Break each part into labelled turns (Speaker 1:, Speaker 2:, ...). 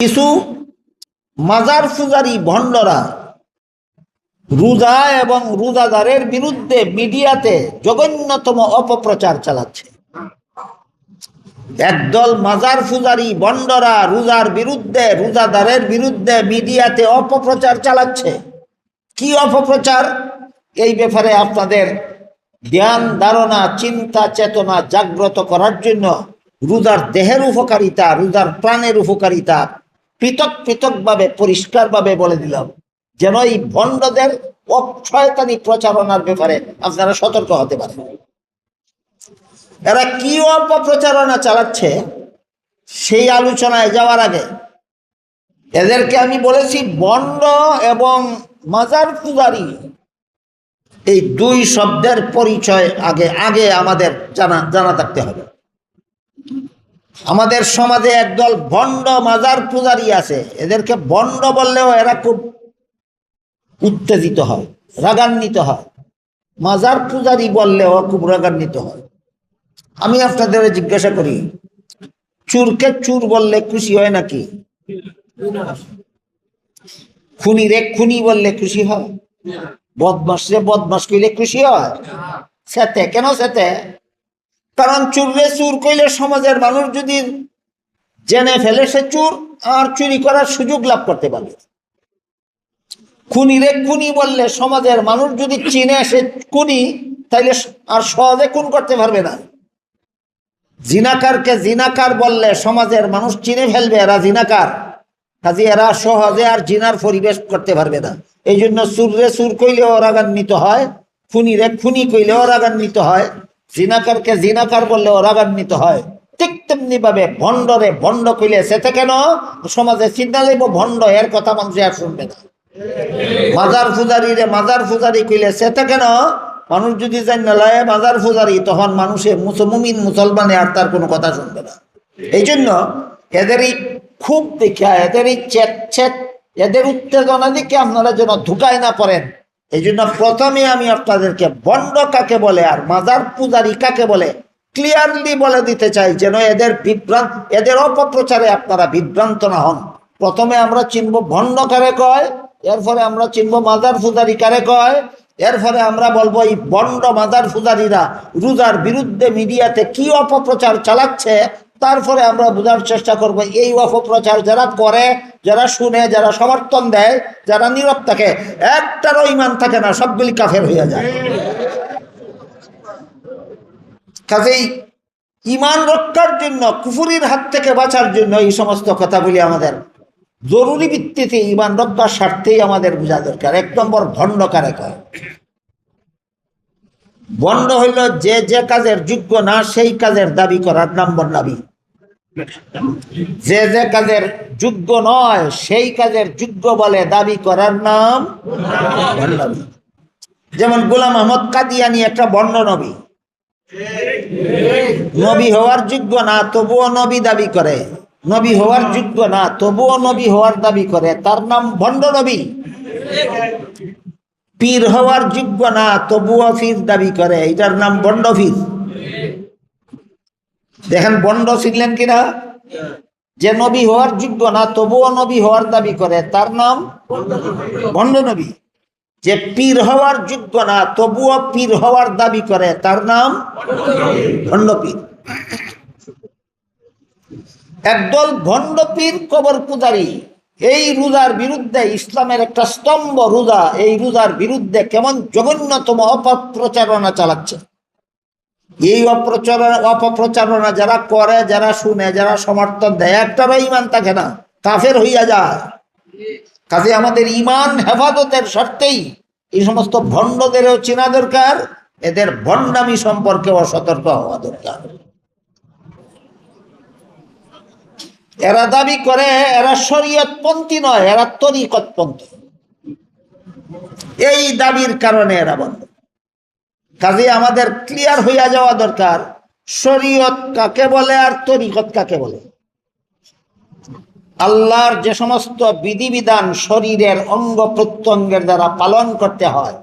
Speaker 1: কিছু মাজার ফুজারি ভণ্ডরা রোজা এবং রোজাদারের বিরুদ্ধে মিডিয়াতে জঘন্যতম অপপ্রচার চালাচ্ছে। একদল মাজার ফুজারি বন্ডরা রোজার বিরুদ্ধে, রোজাদারের বিরুদ্ধে মিডিয়াতে অপপ্রচার চালাচ্ছে। কি অপপ্রচার? এই ব্যাপারে আপনাদের জ্ঞান ধারণা, চিন্তা, চেতনা জাগ্রত করার জন্য রোজার দেহের উপকারিতা, রোজার প্রাণের উপকারিতা পৃথক পৃথকভাবে, পরিষ্কারভাবে বলে দিলাম, যেন এই ভণ্ডদের অক্ষয়তানি প্রচারণার ব্যাপারে আপনারা সতর্ক হতে পারেন। এরা কি অপপ্রচারণা চালাচ্ছে সেই আলোচনায় যাওয়ার আগে, এদেরকে আমি বলেছি বন্ড এবং মাজার পূজারি, এই দুই শব্দের পরিচয় আগে আগে আমাদের জানা জানা থাকতে হবে। আমাদের সমাজে একদল বন্ড মাজার পূজারি আছে। এদেরকে বন্ড বললেও এরা খুব উত্তেজিত হয়, রাগান্বিত হয়। মাজার পূজারি বললেও খুব রাগান্বিত হয়। আমি আপনাদের জিজ্ঞাসা করি, চুরকে চুর বললে খুশি হয় নাকি? খুনি রে খুনি বললে খুশি হয়। বদমাস রে বদমাস কইলে খুশি হয়। সেতে, কেন সেতে? কারণ চুর রে চুর কইলে সমাজের মানুষ যদি জেনে ফেলে সে চুর, আর চুরি করার সুযোগ লাভ করতে পারবে খুনি রে খুনি বললে সমাজের মানুষ যদি চিনে সে খুনি, তাইলে আর সহজে খুন করতে পারবে না। জিনাকারকে জিনাকার বললে সমাজের মানুষ চিনে ফেলবে এরা জিনাকার। কাজে এরা সহজে আর জিনার পরিবেশ করতে পারবে না। এই জন্য সুররে সুর কইলেও রাগান্বিত হয়, খুনিরে খুনি কইলেও রাগান্বিত হয়। জিনাকারকে জিনাকার বললেও রাগান্বিত হয়। ঠিক তেমনি ভাবে ভণ্ডরে ভণ্ড কইলে সেতে কেন? সমাজে চিন্তা লইব, ভণ্ড, এর কথা মানুষ আর শুনবে না। মাজার ফুজারি রে, মাজার ফুজারি কইলে সেতে কেন? মানুষ যদি জান না লয় মাজার ফুজারি তখন মানুষে মুসলমিন মুসলমানে আর তার কোনো কথা শুনবে না। এই জন্য এদের এই খুব দেখা এদের এই চেত চেত, এদের উত্তেজনা দিকে আপনারা যেন ধুকায় না পড়েন। এই জন্য প্রথমে আমি আপনাদেরকে বন্ড কাকে বলে আর মাজার পূজারি কাকে বলে ক্লিয়ারলি বলে দিতে চাই যেন এদের বিভ্রান্ত, এদের অপপ্রচারে আপনারা বিভ্রান্ত না হন। প্রথমে আমরা চিনব ভণ্ড কারে কয়, এরপরে আমরা চিনব মাজার পূজারি কারে কয়, এরপরে আমরা বলব এই বন্ড মাজার পূজারীরা রোজার বিরুদ্ধে মিডিয়াতে কি অপপ্রচার চালাচ্ছে তারপরে আমরা বোঝার চেষ্টা করব, এই অপপ্রচার যারা করে, যারা শুনে, যারা সমর্থন দেয়, যারা নীরব থাকে, একটারও ইমান থাকে না, সবগুলি কাফের হইয়া যায়। কাজেই ইমান রক্ষার জন্য, কুফুরির হাত থেকে বাঁচার জন্য এই সমস্ত কথাগুলি আমাদের জরুরি ভিত্তিতে ইমান রক্ষার স্বার্থেই আমাদের বোঝা দরকার। এক নম্বর, ভণ্ড কারে কয়? বন্ড হইল যে যে কাজের যোগ্য না, সেই কাজের দাবি করার নম্বর দাবি যে যে কাজের যোগ্য নয়, সেই কাজের যোগ্য বলে দাবি করার নাম যেমন গোলাম আহমদ কাদিয়ানি একটা বন্ড নবী নবী হওয়ার যোগ্য না, তবুও নবী দাবি করে। নবী হওয়ার যোগ্য না, তবুও নবী হওয়ার দাবি করে। তার নাম ভণ্ড নবী পীর হওয়ার যোগ্য না, তবুও ফির দাবি করে। এটার নাম বন্ড পীর দেখেন বন্ড শিখলেন কিনা? যে নবী হওয়ার যোগ্য না, তবুও নবী হওয়ার দাবি করে। তার নাম? বন্ড নবী। যে পীর হওয়ার যোগ্য না, তবুও পীর হওয়ার দাবি করে। তার নাম? ভণ্ড পীর। একদল ভণ্ড পীর কবর পূজারী। এই রোজার বিরুদ্ধে ইসলামের একটা স্তম্ভ রোজা। এই রোজার বিরুদ্ধে কেমন জঘন্যতম অপপ্রচারণা চালাচ্ছে। এই অপ্রচারণা অপপ্রচারণা যারা করে, যারা শুনে, যারা সমর্থন দেয়, একটারও ইমান থাকে না। কাফের হইয়া যায়। কাজে আমাদের ইমান হেফাজতের স্বার্থেই এই সমস্ত ভণ্ডদেরও চেনা দরকার, এদের ভণ্ডামি সম্পর্কে অসতর্ক হওয়া দরকার। এরা দাবি করে, এরা শরীয়তপন্থী নয়, এরা তরিকতপন্থী। এই দাবির কারণে এরা বন্ধ। কাজে আমাদের ক্লিয়ার হইয়া যাওয়া দরকার। শরীয়ত কাকে বলে আর তরিকত কাকে বলে? আল্লাহর যে সমস্ত বিধিবিধান শরীরের অঙ্গ প্রত্যঙ্গের দ্বারা পালন করতে হয়,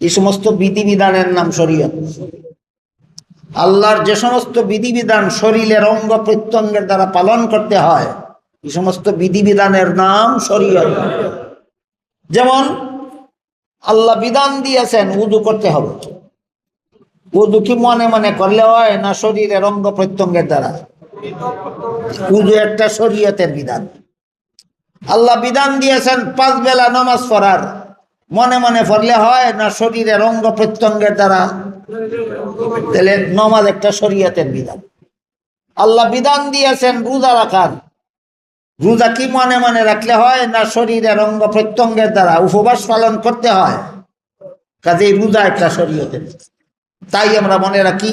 Speaker 1: এই সমস্ত বিধিবিধানের নাম শরীয়ত। আল্লাহর যে সমস্ত বিধিবিধান শরীরের অঙ্গ প্রত্যঙ্গের দ্বারা পালন করতে হয়, এই সমস্ত বিধিবিধানের নাম শরীয়ত। যেমন আল্লাহ বিধান দিয়েছেন উদু করতে হবে। উদু কি মনে মনে করলে হয় না শরীরের অঙ্গ প্রত্যঙ্গের দ্বারা? উদু একটা শরীয়তের বিধান। আল্লাহ বিধান দিয়েছেন, পাঁচ বেলা নামাজ পড়ার। মনে মনে পড়লে হয় না শরীরের অঙ্গ প্রত্যঙ্গের দ্বারা? তাহলে নমাজ একটা শরীয়তের বিধান। আল্লাহ বিধান দিয়েছেন, রোজা রাখার। রোজা কি মনে মনে রাখলে হয় না শরীরের অঙ্গ প্রত্যঙ্গের দ্বারা? উপবাস পালন করতে হয়। কাজে রোজা একটা শরীয়তের তাই আমরা মনে রাখি,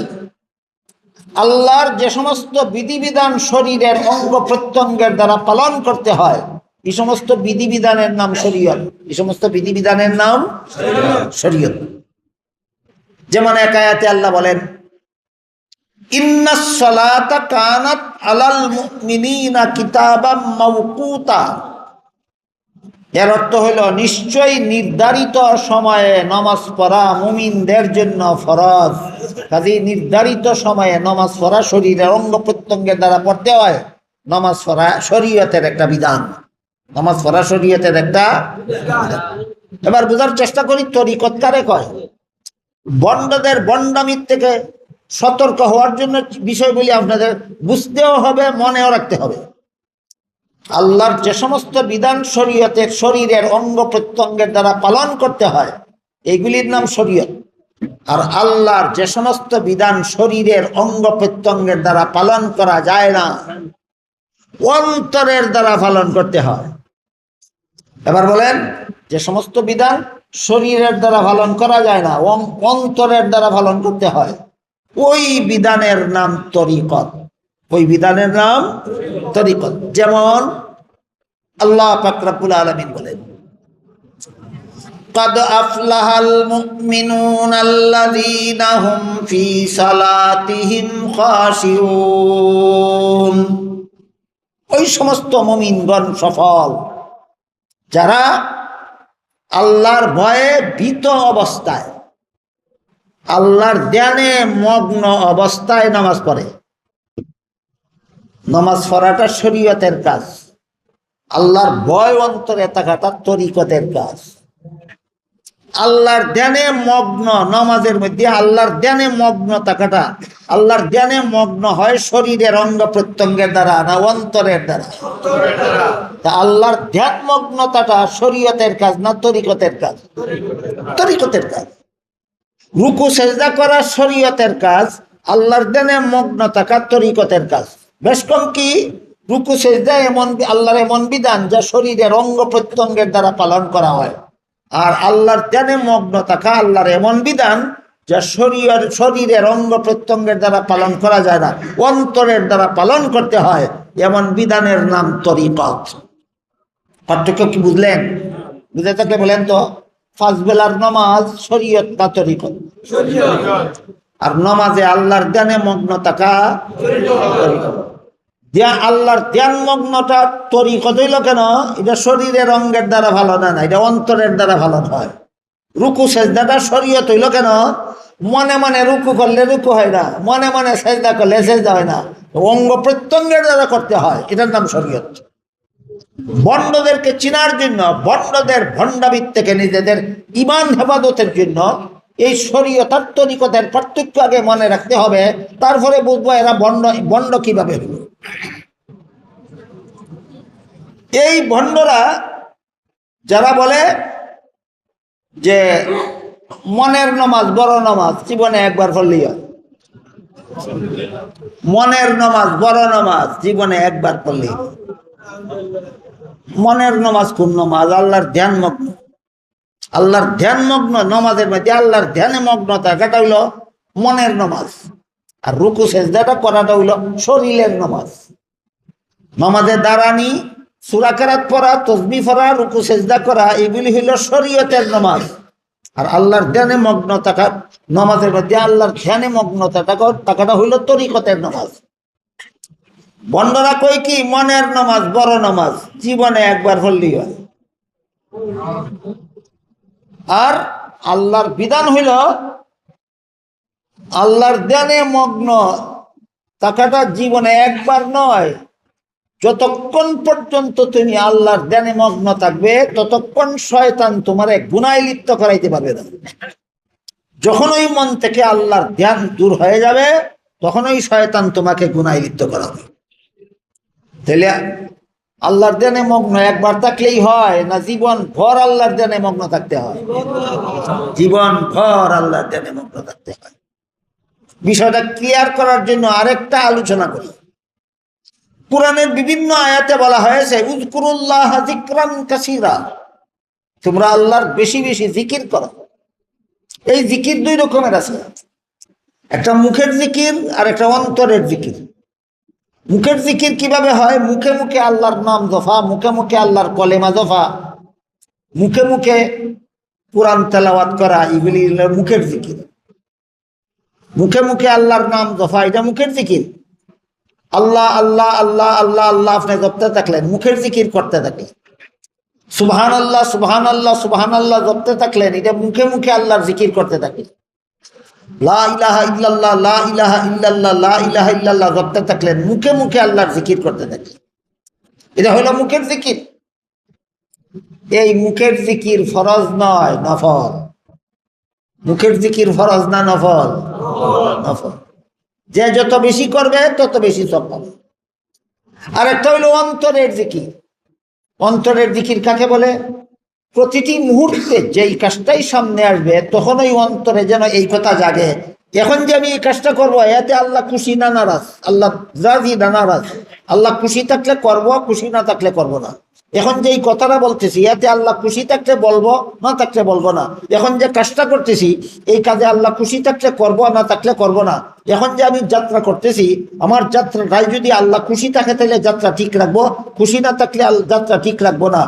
Speaker 1: আল্লাহর যে সমস্ত বিধিবিধান শরীরের অঙ্গ প্রত্যঙ্গের দ্বারা পালন করতে হয়, এই সমস্ত বিধিবিধানের নাম শরীয়ত। এই সমস্ত বিধিবিধানের নাম শরীয়ত। যেমন এক আয়াতে আল্লাহ বলেন এর অর্থ হলো, নিশ্চয়ই নির্ধারিত সময়ে নমাজ পড়া মুমিনদের জন্য ফরজ। কাজে নির্ধারিত সময়ে নমাজ পড়া শরীরের অঙ্গ প্রত্যঙ্গের দ্বারা পড়তে হয়। নমাজ পড়া শরীয়তের একটা বিধান। নমাজ পড়া শরীয়তের একটা এবার বোঝার চেষ্টা করি তরিকত কারে কয়? বন্ডদের বন্ডামির থেকে সতর্ক হওয়ার জন্য বিষয়গুলি আপনাদের বুঝতেও হবে, মনেও রাখতে হবে। আল্লাহর যে সমস্ত বিধান শরীয়তের, শরীরের অঙ্গ প্রত্যঙ্গের দ্বারা পালন করতে হয়, এগুলির নাম শরীয়ত। আর আল্লাহর যে সমস্ত বিধান শরীরের অঙ্গ প্রত্যঙ্গের দ্বারা পালন করা যায় না, অন্তরের দ্বারা পালন করতে হয়। এবার বলেন, যে সমস্ত বিধান শরীরের দ্বারা পালন করা যায় না অন্তরের দ্বারা পালন করতে হয়। ওই বিধানের নাম তরিকত ওই বিধানের নাম তরিকত যেমন আল্লাহ পাকরাবুল আলমিন বলেন قد أفلح المؤمنون الذين هم في صلاتهم خاشعون ওই সমস্ত মুমিনগণ সফল যারা আল্লাহর ভয়ে ভীত অবস্থায় আল্লাহর ধ্যানে মগ্ন অবস্থায় নামাজ পড়ে। নামাজ পড়াটা শরীয়তের কাজ। আল্লাহর ভয় অন্তরে থাকাটা তরিকতের কাজ। আল্লাহর ধ্যানে মগ্ন নামাজের মধ্যে আল্লাহর ধ্যানে মগ্ন থাকাটা, আল্লাহর ধ্যানে মগ্ন হয় শরীরের অঙ্গ প্রত্যঙ্গের দ্বারা না অন্তরের দ্বারা। তা আল্লাহর ধ্যান মগ্নতাটা শরীয়তের কাজ না তরিকতের কাজ? তরিকতের কাজ। রুকু, সেজদা করা শরীয়তের কাজ, আল্লাহর দেনে মগ্ন থাকা তরিকতের কাজ। বেশ কম কি? রুকু, সেজদা এমন আল্লাহর এমন বিধান যা শরীরের অঙ্গ প্রত্যঙ্গের দ্বারা পালন করা হয়। আর আল্লাহর দেনে মগ্ন থাকা আল্লাহর এমন বিধান যা শরীর শরীরের অঙ্গ প্রত্যঙ্গের দ্বারা পালন করা যায় না, অন্তরের দ্বারা পালন করতে হয়। এমন বিধানের নাম তরিকত। পার্থক্য কি বুঝলেন? বুঝে থাকলে বলেন তো। পাঁচ বেলার নমাজ শরীয়ত বা তরিকত? আর নমাজে আল্লাহর ধ্যানে মগ্ন থাকা আল্লাহর ধ্যান মগ্নটা তরিকত হইল কেন? এটা শরীরের অঙ্গের দ্বারা ভালো না না এটা অন্তরের দ্বারা ভালো হয় রুকু সেজদাটা শরীয়ত হইল কেন? মনে মনে রুকু করলে রুকু হয় না মনে মনে সেজদা করলে সেজদা হয় না। অঙ্গ প্রত্যঙ্গের দ্বারা করতে হয় এটার নাম শরীয়ত। বন্ডদেরকে চিনার জন্য, বন্ডদের ভণ্ডামির থেকে নিজেদের ইমান হেফাজতের জন্য এই শরীয়তার তরিকতের পার্থক্য আগে মনে রাখতে হবে, তারপরে বুঝব এরা বন্ড বন্ড কীভাবে হলো এই ভণ্ডরা যারা বলে যে মনের নমাজ বড় নমাজ, জীবনে একবার পড়লেই মনের নমাজ বড় নমাজ, জীবনে একবার পড়লেই হয়। মনের নমাজ কোন নমাজ? আল্লাহর ধ্যান মগ্ন। আল্লাহর ধ্যান মগ্ন, নমাজের মধ্যে আল্লাহর ধ্যানে মগ্ন থাকাটা হইল মনের নমাজ। আর রুকু, সেজদাটা করাটা হইল শরীরের নমাজ। নমাজের দাঁড়ানি সুরাকারাত পড়া, তসবি পড়া, রুকু, সেজদা করা, এগুলি হইল শরীয়তের নমাজ। আর আল্লাহর ধ্যানে মগ্ন থাকা, নমাজের মধ্যে আল্লাহর ধ্যানে মগ্ন থাকা থাকাটা হইল তরিকতের নমাজ। বন্ধরা কই কি? মনের নামাজ, বড় নামাজ। জীবনে একবার হলেই হয়। আর আল্লাহর বিধান হইল, আল্লাহর ধ্যানে মগ্ন। থাকাটা জীবনে একবার নয়, যতক্ষণ পর্যন্ত তুমি আল্লাহর ধ্যানে মগ্ন থাকবে, ততক্ষণ শয়তান তোমার গুনায় লিপ্ত করাইতে পারবে না। যখন ওই মন থেকে আল্লাহর ধ্যান দূর হয়ে যাবে তখন ওই শয়তান তোমাকে গুনায় লিপ্ত করাবে। তাহলে আল্লাহর ধ্যানে মগ্ন একবার থাকলেই হয় না জীবন ভর আল্লাহর ধ্যানে মগ্ন থাকতে হয়? জীবন ভর আল্লাহর ধ্যানে মগ্ন থাকতে হয়। বিষয়টা ক্লিয়ার করার জন্য আরেকটা আলোচনা করি। কোরআনের বিভিন্ন আয়াতে বলা হয়েছে উজকুরুল্লাহ জিক্রান কাসিরা। তোমরা আল্লাহর বেশি বেশি জিকির করো। এই জিকির দুই রকমের আছে। একটা মুখের জিকির আর একটা অন্তরের জিকির। মুখের জিকির কীভাবে হয়? মুখে মুখে আল্লাহর নাম দফা মুখে মুখে আল্লাহর কলেমা দফা মুখে মুখে কোরআন তেলাওয়াত করা, এগুলি মুখের জিকির। মুখে মুখে আল্লাহর নাম দফা এটা মুখের জিকির। আল্লাহ আল্লাহ আল্লাহ আল্লাহ আল্লাহ আপনি জপতে থাকলেন, মুখের জিকির করতে থাকলেন। সুবহান আল্লাহ সুবহান আল্লাহ সুবহান আল্লাহ জপতে থাকলেন, এটা মুখে মুখে আল্লাহর জিকির করতে থাকলেন। মুখে মুখে আল্লাহর জিকির করতে থাকলেন এটা হলো মুখের জিকির। এই মুখের জিকির ফরজ নয়, নফল। মুখের জিকির ফরজ না নফল? নফল। যে যত বেশি করবে, তত বেশি সব পাবে। আর একটা হইল অন্তরের জিকির। অন্তরের জিকির কাকে বলে? প্রতিটি মুহূর্তে যেই কাজটাই সামনে আসবে তখন ওই অন্তরে যেন এই কথা জাগে। এখন যে আমি এই কাজটা করব, এতে আল্লাহ খুশি না নারাজ? আল্লাহ রাজি না নারাজ? আল্লাহ খুশি থাকলে করব, খুশি না থাকলে করব না। এখন যে এই কথাটা বলতেছি এতে আল্লাহ খুশি থাকলে বলব, না থাকলে বলব না। এখন যে কাজটা করতেছি, এই কাজে আল্লাহ খুশি থাকলে করব, না থাকলে করব না। এখন যে আমি যাত্রা করতেছি, আমার যাত্রাটাই যদি আল্লাহ খুশি থাকে, তাহলে যাত্রা ঠিক রাখব। খুশি না থাকলে যাত্রা ঠিক রাখব না।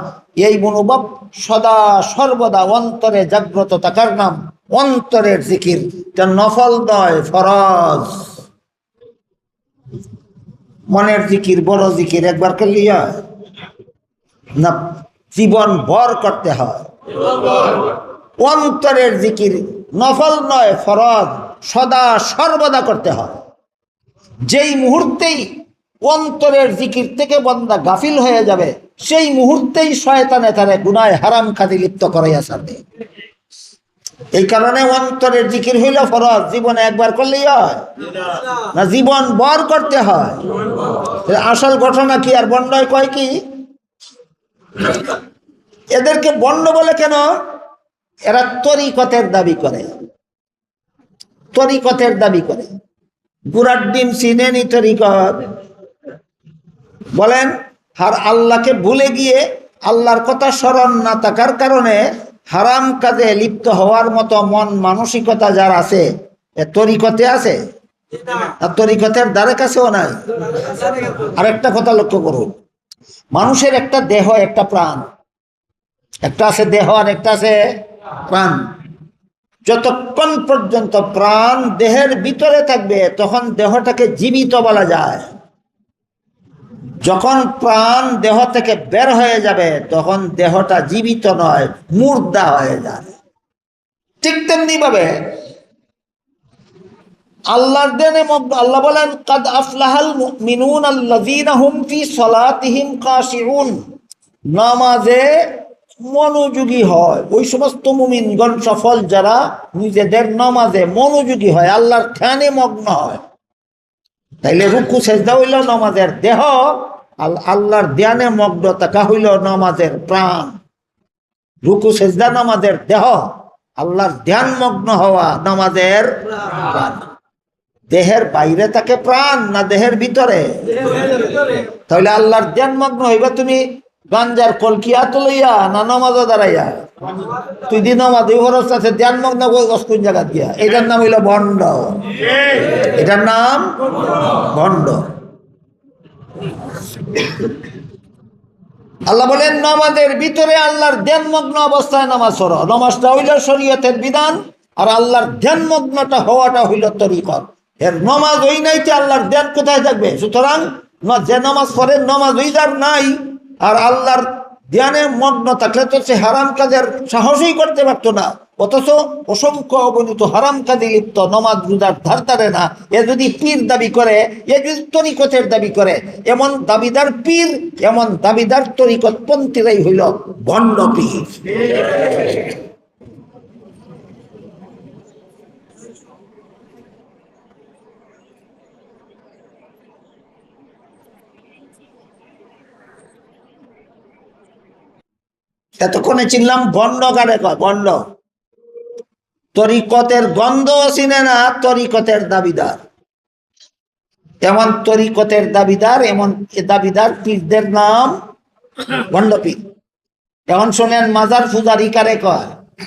Speaker 1: এই মনোভাব সদা সর্বদা অন্তরে জাগ্রত থাকার নাম, অন্তরের জিকির। এটা নফল নয়, ফরজ। মনের জিকির, বড় জিকির, একবার করলেই হয়? না, জীবন ভর করতে হয়। অন্তরের জিকির নফল নয়, ফরজ, সদা সর্বদা করতে হয়। যেই মুহূর্তেই অন্তরের জিকির থেকে বন্দা গাফিল হয়ে যাবে, সেই মুহূর্তেই শয়তানে তারে গুনায় হারাম খাদি লিপ্ত করাইয়া ছাড়বে। এই কারণে অন্তরের জিকির হইল ফরজ, জীবনে একবার করলেই হয়। না, জীবন বর করতে হয়। আসল ঘটনা কি আর বন্ডয় কয় কি? এদেরকে বন্ড বলে কেন? এরা তরিকতের দাবি করে। তরিকতের দাবি করে। গুড়ার ডিম চিনেনি তরিকত। বলেন, আর আল্লাহকে ভুলে গিয়ে আল্লাহর কথা স্মরণ না থাকার কারণে হারাম কাজে লিপ্ত হওয়ার মতো মন মানসিকতা যার আছে, এ তরিকতে আছে। আর তরিকতের দ্বারে কাছেও নাই। আরেকটা কথা লক্ষ্য করুন। মানুষের একটা দেহ, একটা প্রাণ। একটা আছে দেহ, আর একটা আছে প্রাণ। যতক্ষণ পর্যন্ত প্রাণ দেহের ভিতরে থাকবে, তখন দেহটাকে জীবিত বলা যায়। যখন প্রাণ দেহ থেকে বের হয়ে যাবে, তখন দেহটা জীবিত নয়, মুর্দা হয়ে যায় ঠিক তেমনি ভাবে আল্লাহর দেনে আল্লাহ বলেন, কাদ আফলাহাল মুমিনুন আল্লাযীনা হুম ফি সালাতিহিম কাশিউন নামাজে মনোযোগী হয়। ওই সমস্ত মুমিনগণ সফল যারা নিজেদের নামাজে মনোযোগী হয়, আল্লাহর ধ্যানে মগ্ন হয়। তাইলে রুকু, সেজদা হইল নামাজের দেহ, আল- আল্লাহর ধ্যানে মগ্ন থাকা হইল নামাজের প্রাণ। রুকু, সেজদা নামাজের দেহ, আল্লাহর ধ্যান মগ্ন হওয়া নামাজের প্রাণ। দেহের বাইরে থাকে প্রাণ, না দেহের ভিতরে? তাহলে আল্লাহর ধ্যান মগ্ন হইবা তুমি গাঞ্জার কলকিয়া তো লইয়া, না নামাজও দাঁড়াইয়া? তুই দিন নামাজ আছে কোন জায়গা দিয়া এটার নাম হইল ভণ্ড। এটার নাম ভণ্ড। আল্লাহ বলেন, নামাজের ভিতরে আল্লাহর ধ্যানমগ্ন অবস্থায় নামাজ পড়ো। নামাজটা হইল শরীয়তের বিধান, আর আল্লাহর ধ্যানমগ্নটা হওয়াটা হইল তরিকত। এর নমাজ ওই নাই নাইতে আল্লাহর ধ্যান কোথায় থাকবে? সুতরাং যে নামাজ পড়ে, নমাজ ওই যার নাই, আর আল্লাহর ধ্যানে মগ্ন থাকলে তো সে হারাম কাজের সাহসই করতে পারতো না। অথচ অসংখ্য অবনীত হারাম কাজে লিপ্ত, নমাজ রুদার ধার ধারে না। এ যদি পীর দাবি করে, এ যদি তরিকতের দাবি করে, এমন দাবিদার পীর, এমন দাবিদার তরিকত পন্থীরাই হইল ভণ্ড পীর। এতক্ষণে চিনলাম বন্ড কারে কয় বন্ড তরিকতের গন্ধ চিনে না, তরিকতের দাবিদার। এমন তরিকতের দাবিদার, এমন দাবিদার পীরদের নাম ভণ্ডপীর এমন শোনেন, মাজার ফুজারি কারে কয়?